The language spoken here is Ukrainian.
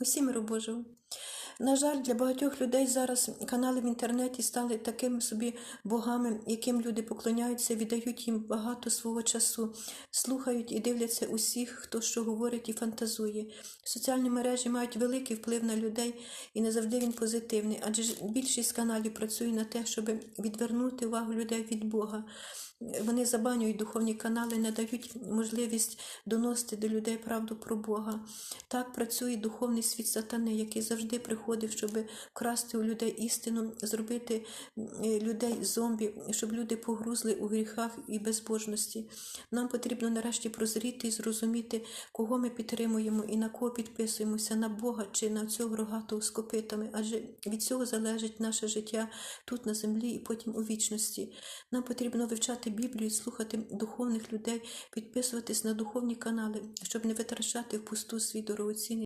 Усі миру Божого. На жаль, для багатьох людей зараз канали в інтернеті стали такими собі богами, яким люди поклоняються, віддають їм багато свого часу, слухають і дивляться усіх, хто що говорить і фантазує. Соціальні мережі мають великий вплив на людей і не завжди він позитивний, адже більшість каналів працює на те, щоб відвернути увагу людей від Бога. Вони забанюють духовні канали, не дають можливість доносити до людей правду про Бога. Так працює духовний світ сатани, який завжди приходив, щоб вкрасти у людей істину, зробити е, людей зомбі, щоб люди погрузли у гріхах і безбожності. Нам потрібно нарешті прозріти і зрозуміти, кого ми підтримуємо і на кого підписуємося, на Бога чи на цього рогатого з копитами, адже від цього залежить наше життя тут на землі і потім у вічності. Нам потрібно вивчати Біблію, слухати духовних людей, підписуватись на духовні канали, щоб не витрачати впусту свій дорогоцінний